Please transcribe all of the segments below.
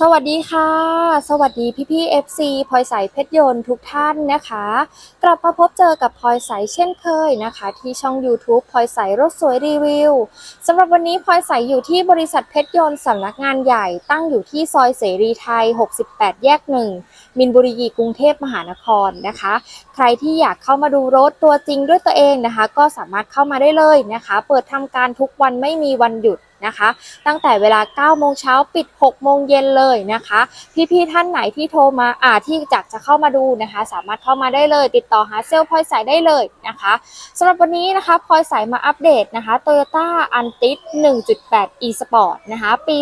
สวัสดีค่ะ สวัสดีพี่พี่ๆ FC พลอยใสเพชรยนต์ทุกท่านนะคะ กลับมาพบเจอกับพลอยใสเช่นเคยนะคะ ที่ช่อง YouTube พลอยใสรถสวยรีวิวสำหรับวันนี้พลอยใสอยู่ที่บริษัทเพชรยนต์สำนักงานใหญ่ตั้งอยู่ที่ซอยเสรีไทย 68 แยกหนึ่งมินบุรีกรุงเทพมหานครนะคะ ใครที่อยากเข้ามาดูรถตัวจริงด้วยตัวเองนะคะ ก็สามารถเข้ามาได้เลยนะคะ เปิดทำการทุกวันไม่มีวันหยุด นะคะ ตั้งแต่เวลา9โมงเช้าปิด6โมงเย็นเลยนะคะ พี่ๆท่านไหนที่โทรมาอ่าที่อยากจะเข้ามาดูนะคะ สามารถเข้ามาได้เลย ติดต่อหาเซลล์พลอยสายได้เลยนะคะสำหรับวันนี้นะคะพลอยสายมาอัปเดตนะคะ Toyota a n t i 1.8 e-sport นะคะปี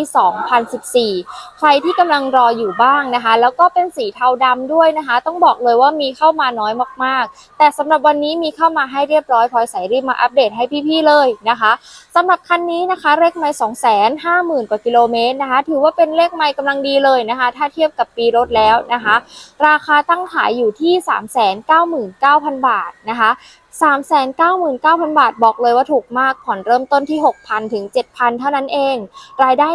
2014 ใครที่กำลังรออยู่บ้างนะคะ แล้วก็เป็นสีเทาดำด้วยนะคะ ต้องบอกเลยว่ามีเข้ามาน้อยมากๆ แต่สำหรับวันนี้มีเข้ามาให้เรียบร้อยพลอยสายรีบมาอัปเดตให้พี่ๆเลยนะคะสำหรับคันนี้นะคะเลขไมล์250,000 กว่ากิโลเมตรนะคะ ถือว่าเป็นเลขไม่กำลังดีเลยนะคะ ถ้าเทียบกับปีรถแล้วนะคะ ราคาตั้งขายอยู่ที่ 399,000 บาทนะคะ399,000 บาทบอกเลยว่าถูกมากผ่อนเริ่มต้นที่ 6,000 ถึง 7,000 เท่านั้นเอง รายได้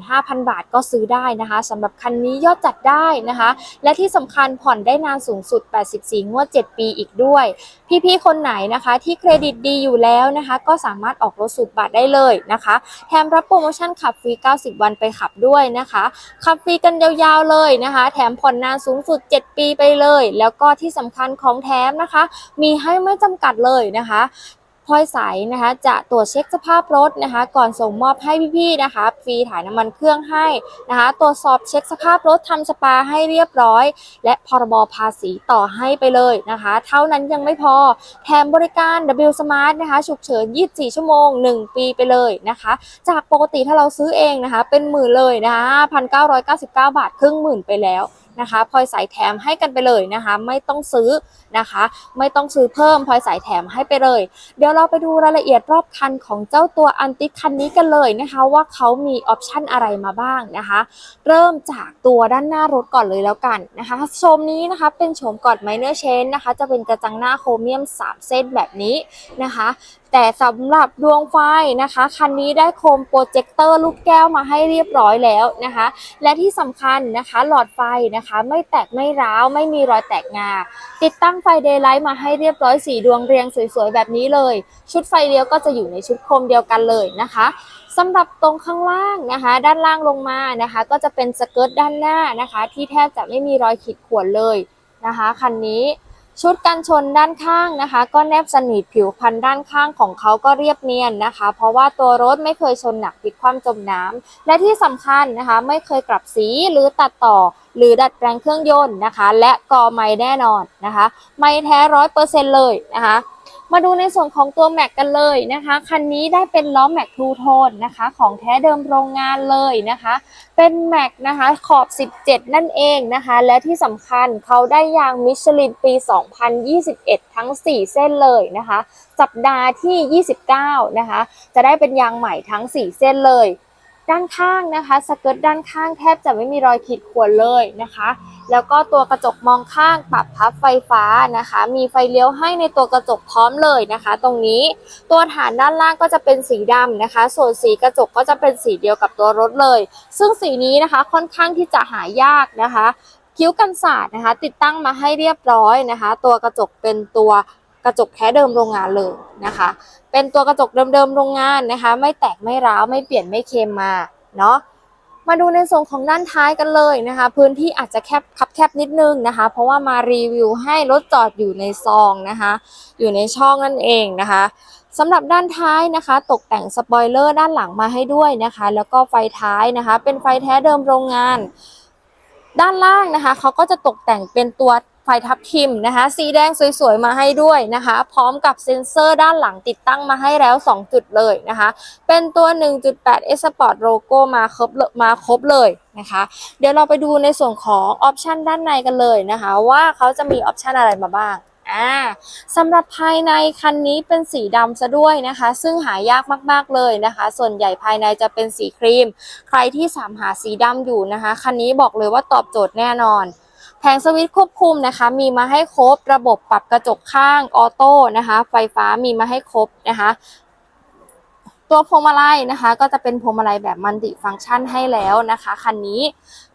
15,000 บาทก็ซื้อได้นะคะสำหรับคันนี้ยอดจัดได้นะคะ และที่สำคัญผ่อนได้นานสูงสุด 84 งวด 7 ปีอีกด้วย พี่ๆ คนไหนนะคะที่เครดิตดีอยู่แล้วนะคะ ก็สามารถออกรถสูตรบัตรได้เลยนะคะ แถมรับโปรโมชั่นขับฟรี 90 วันไปขับด้วยนะคะ ขับฟรีกันยาวๆเลยนะคะ แถมผ่อนนานสูงสุด 7 ปีไปเลย แล้วก็ที่สำคัญของแถมนะคะ มีให้ไม่จำกัดเลยนะคะพลอยใสนะคะ จะตรวจเช็คสภาพรถนะคะ ก่อนส่งมอบให้พี่ๆนะคะ ฟรีถ่ายน้ำมันเครื่องให้นะคะ ตรวจสอบเช็คสภาพรถทำสปาให้เรียบร้อย และพรบภาษีต่อให้ไปเลยนะคะ เท่านั้นยังไม่พอแถมบริการ W Smart นะคะฉุกเฉิน 24 ชั่วโมง 1 ปีไปเลยนะคะ จากปกติถ้าเราซื้อเองนะคะ เป็นหมื่นเลยนะคะ 1,999 บาทครึ่งหมื่นไปแล้ว นะคะพลอยสายแถมให้กันไปเลยนะคะ ไม่ต้องซื้อนะคะ ไม่ต้องซื้อเพิ่มพลอยสายแถมให้ไปเลย เดี๋ยวเราไปดูรายละเอียดรอบคันของเจ้าตัวอันติคันนี้กันเลยนะคะ ว่าเขามีออปชันอะไรมาบ้างนะคะ เริ่มจากตัวด้านหน้ารถก่อนเลยแล้วกันนะคะโฉมนี้นะคะเป็นโฉมกอดไมเนอร์เชนนะคะ จะเป็นกระจังหน้าโครเมียม 3 เส้นแบบนี้นะคะ แต่สำหรับดวงไฟนะคะ คันนี้ได้โคมโปรเจคเตอร์ลูกแก้วมาให้เรียบร้อยแล้วนะคะ และที่สำคัญนะคะ หลอดไฟนะคะ ไม่แตกไม่ร้าว ไม่มีรอยแตกงา ติดตั้งไฟเดย์ไลท์มาให้เรียบร้อยสีดวงเรียงสวยๆ แบบนี้เลย ชุดไฟเลี้ยวก็จะอยู่ในชุดโคมเดียวกันเลยนะคะสำหรับตรงข้างล่างนะคะ ด้านล่างลงมานะคะ ก็จะเป็นสเกิร์ตด้านหน้านะคะ ที่แทบจะไม่มีรอยขีดข่วนเลยนะคะคันนี้ ชุดกันชนด้านข้างนะคะ ก็แนบสนิทผิวพันด้านข้างของเขาก็เรียบเนียนนะคะ เพราะว่าตัวรถไม่เคยชนหนักพลิกคว่ำจมน้ำและที่สำคัญนะคะ ไม่เคยกลับสีหรือตัดต่อ หรือดัดแปลงเครื่องยนต์นะคะ และกอไม้แน่นอนนะคะ ไม่แท้ร้อยเปอร์เซ็นต์เลยนะคะ มาดูในส่วนของตัวแม็กกันเลยนะคะ คันนี้ได้เป็นล้อแม็กทูโทนนะคะ ของแท้เดิมโรงงานเลยนะคะ เป็นแม็กนะคะขอบ 17 นั่นเองนะคะ และที่สำคัญเขาได้ยางมิชลินปี 2021 ทั้ง 4 เส้นเลยนะคะ สัปดาห์ที่ 29 นะคะ จะได้เป็นยางใหม่ทั้ง 4 เส้นเลย ด้านข้างนะคะสเกิร์ตด้านข้างแทบจะไม่มีรอยขีดข่วนเลยนะคะ แล้วก็ตัวกระจกมองข้างปรับพับไฟฟ้านะคะ มีไฟเลี้ยวให้ในตัวกระจกพร้อมเลยนะคะ ตรงนี้ตัวฐานด้านล่างก็จะเป็นสีดำนะคะ ส่วนสีกระจกก็จะเป็นสีเดียวกับตัวรถเลย ซึ่งสีนี้นะคะค่อนข้างที่จะหายากนะคะ คิ้วกันศาสตร์นะคะ ติดตั้งมาให้เรียบร้อยนะคะ ตัวกระจกเป็นตัว กระจกแท้เดิมโรงงานเลยนะคะ เป็นตัวกระจกเดิมๆโรงงานนะคะ ไม่แตกไม่ร้าวไม่เปลี่ยนไม่เค็มมาเนาะมาดูในส่วนของด้านท้ายกันเลยนะคะ พื้นที่อาจจะแคบคับแคบนิดนึงนะคะ เพราะว่ามารีวิวให้รถจอดอยู่ในซองนะคะ อยู่ในช่องนั่นเองนะคะสำหรับด้านท้ายนะคะ ตกแต่งสปอยเลอร์ด้านหลังมาให้ด้วยนะคะ แล้วก็ไฟท้ายนะคะ เป็นไฟแท้เดิมโรงงาน ด้านล่างนะคะเขาก็จะตกแต่งเป็นตัว ไฟทับทิมนะคะ สีแดงสวยๆ มาให้ด้วยนะคะ พร้อมกับเซ็นเซอร์ด้านหลังติดตั้งมาให้แล้ว 2 จุดเลยนะคะ เป็นตัว 1.8 S Sport Logo มาครบเลยมาครบเลยนะคะ เดี๋ยวเราไปดูในส่วนของออปชันด้านในกันเลยนะคะ ว่าเขาจะมีออปชันอะไรมาบ้างอ่าสำหรับภายในคันนี้เป็นสีดำซะด้วยนะคะ ซึ่งหายากมากๆเลยนะคะ ส่วนใหญ่ภายในจะเป็นสีครีม ใครที่สามหาสีดำอยู่นะคะ คันนี้บอกเลยว่าตอบโจทย์แน่นอน แผงสวิตช์ควบคุมนะคะ มีมาให้ครบระบบปรับกระจกข้างออโต้นะคะ ไฟฟ้ามีมาให้ครบนะคะ ตัวพวงมาลัยนะคะ ก็จะเป็นพวงมาลัยแบบมัลติฟังก์ชันให้แล้วนะคะคันนี้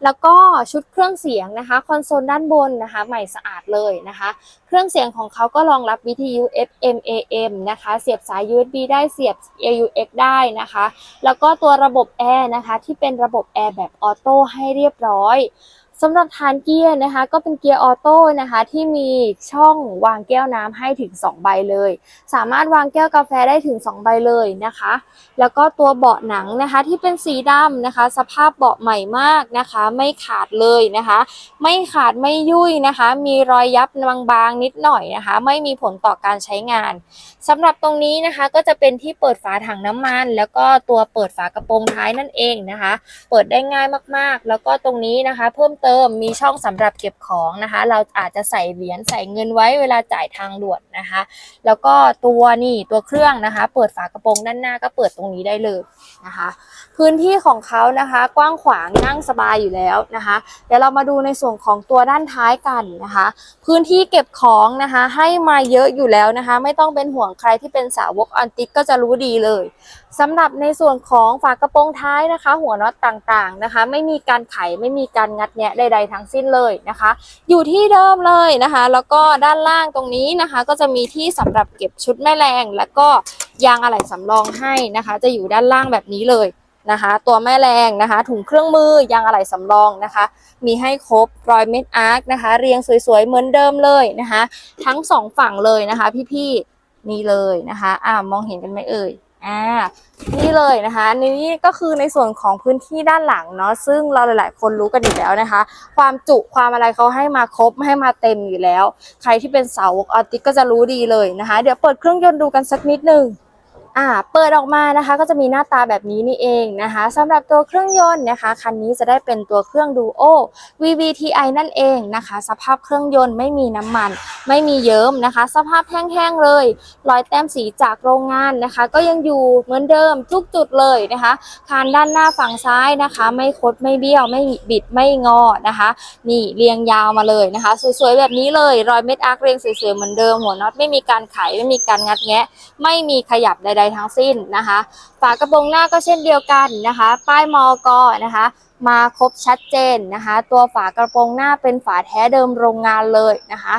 แล้วก็ชุดเครื่องเสียงนะคะคอนโซลด้านบนนะคะ ใหม่สะอาดเลยนะคะ เครื่องเสียงของเขาก็รองรับวิทยุ FM AM นะคะ เสียบสาย USB ได้เสียบ AUX ได้นะคะ แล้วก็ตัวระบบแอร์นะคะ ที่เป็นระบบแอร์แบบออโต้ให้เรียบร้อย สำหรับฐานเกียร์นะคะ ก็เป็นเกียร์ออโต้นะคะที่มีช่องวางแก้วน้ำให้ถึง 2 ใบเลย สามารถวางแก้วกาแฟได้ถึง 2 ใบเลยนะคะ แล้วก็ตัวเบาะหนังนะคะที่เป็นสีดำนะคะ สภาพเบาะใหม่มากนะคะ ไม่ขาดเลยนะคะ ไม่ขาดไม่ยุ่ยนะคะ มีรอยยับบางๆนิดหน่อยนะคะ ไม่มีผลต่อการใช้งานสำหรับตรงนี้นะคะก็จะเป็นที่เปิดฝาถังน้ำมัน แล้วก็ตัวเปิดฝากระโปรงท้ายนั่นเองนะคะ เปิดได้ง่ายมากๆ แล้วก็ตรงนี้นะคะ เพิ่มเติมมีช่องสำหรับเก็บของนะคะ เราอาจจะใส่เหรียญใส่เงินไว้เวลาจ่ายทางด่วนนะคะ แล้วก็ตัวนี่ตัวเครื่องนะคะ เปิดฝากระโปรงด้านหน้าก็เปิดตรงนี้ได้เลยนะคะ พื้นที่ของเขานะคะ กว้างขวางนั่งสบายอยู่แล้วนะคะ เดี๋ยวเรามาดูในส่วนของตัวด้านท้ายกันนะคะ พื้นที่เก็บของนะคะ ให้มาเยอะอยู่แล้วนะคะ ไม่ต้องเป็นห่วงใครที่เป็นสาวกออนติกก็จะรู้ดีเลยสำหรับในส่วนของฝากระโปรงท้ายนะคะ หัวน็อตต่างๆนะคะ ไม่มีการไขไม่มีการงัดแงะใด ๆ ทั้งสิ้นเลยนะคะ อยู่ที่เดิมเลยนะคะ แล้วก็ด้านล่างตรงนี้นะคะ ก็จะมีที่สำหรับเก็บชุดแม่แรงแล้วก็ยางอะไหล่สำรองให้นะคะ จะอยู่ด้านล่างแบบนี้เลยนะคะ ตัวแม่แรงนะคะ ถุงเครื่องมือยางอะไหล่สำรองนะคะ มีให้ครบรอยเม็ดอาร์คนะคะ เรียงสวยๆเหมือนเดิมเลยนะคะ ทั้งสองฝั่งเลยนะคะ พี่ๆนี่เลยนะคะอ่ามองเห็นกันไหมเอ่ย อ่านี่เลยนะคะนี่ก็คือในส่วนของพื้นที่ด้านหลังเนาะซึ่งเราหลาย ๆ คนรู้กันอยู่แล้วนะคะ ความจุความอะไรเขาให้มาครบให้มาเต็มอยู่แล้ว ใครที่เป็นสาวกออติกก็จะรู้ดีเลยนะคะ เดี๋ยวเปิดเครื่องยนต์ดูกันสักนิดหนึ่ง อ่าเปิดออกมานะคะก็จะมีหน้าตาแบบนี้นี่เองนะคะสำหรับตัวเครื่องยนต์นะคะคันนี้จะได้เป็นตัวเครื่องดูโอ VVTi นั่นเองนะคะ สภาพเครื่องยนต์ไม่มีน้ำมัน ไม่มีเยิ้มนะคะ สภาพแห้งๆเลย รอยแต้มสีจากโรงงานนะคะ ก็ยังอยู่เหมือนเดิมทุกจุดเลยนะคะคานด้านหน้าฝั่งซ้ายนะคะ ไม่คดไม่เบี้ยวไม่บิดไม่งอนะคะ นี่เรียงยาวมาเลยนะคะ สวยๆแบบนี้เลย รอยเม็ดอาร์คเรียงสวยๆเหมือนเดิมหัวน็อตไม่มีการไขไม่มีการงัดแงะ ไม่มีขยับใดๆทั้งสิ้นนะคะ ฝากระโปรงหน้าก็เช่นเดียวกันนะคะ ป้ายมอกนะคะ มาครบชัดเจนนะคะ ตัวฝากระโปรงหน้าเป็นฝาแท้เดิมโรงงานเลยนะคะ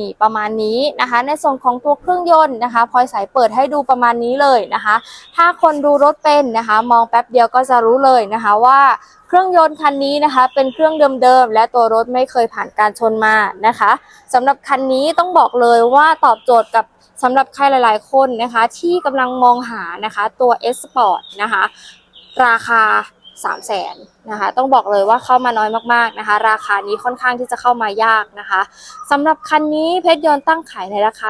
นี่ประมาณนี้นะคะ ในส่วนของตัวเครื่องยนต์นะคะพลอยสายเปิดให้ดูประมาณนี้เลยนะคะ ถ้าคนดูรถเป็นนะคะ มองแป๊บเดียวก็จะรู้เลยนะคะว่าเครื่องยนต์คันนี้นะคะเป็นเครื่องเดิมๆและตัวรถไม่เคยผ่านการชนมานะคะสำหรับคันนี้ต้องบอกเลยว่าตอบโจทย์กับสำหรับใครหลาย ๆ คนนะคะ ที่กำลังมองหานะคะตัว S Sport นะคะ ราคา 3 0 0แสน นะคะ ต้องบอกเลยว่าเข้ามาน้อยมากๆนะคะ ราคานี้ค่อนข้างที่จะเข้ามายากนะคะสำหรับคันนี้เพชรยนต์ตั้งขายในราคา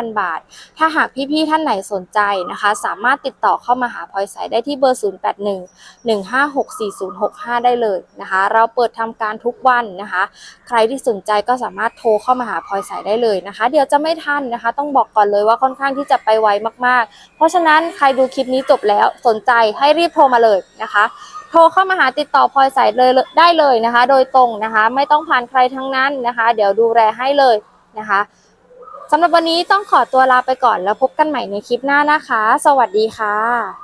399,000 บาท ถ้าหากพี่ๆท่านไหนสนใจนะคะ สามารถติดต่อเข้ามาหาพลอยสายได้ที่เบอร์ 0811564065 ได้เลยนะคะ เราเปิดทำการทุกวันนะคะ ใครที่สนใจก็สามารถโทรเข้ามาหาพลอยสายได้เลยนะคะ เดี๋ยวจะไม่ทันนะคะ ต้องบอกก่อนเลยว่าค่อนข้างที่จะไปไวมากๆ เพราะฉะนั้นใครดูคลิปนี้จบแล้วสนใจให้รีบโทรมาเลยนะคะ โทรเข้ามาหาติดต่อพลอยสายเลยได้เลยนะคะ โดยตรงนะคะ ไม่ต้องผ่านใครทั้งนั้นนะคะ เดี๋ยวดูแลให้เลยนะคะสำหรับวันนี้ต้องขอตัวลาไปก่อนแล้วพบกันใหม่ในคลิปหน้านะคะ สวัสดีค่ะ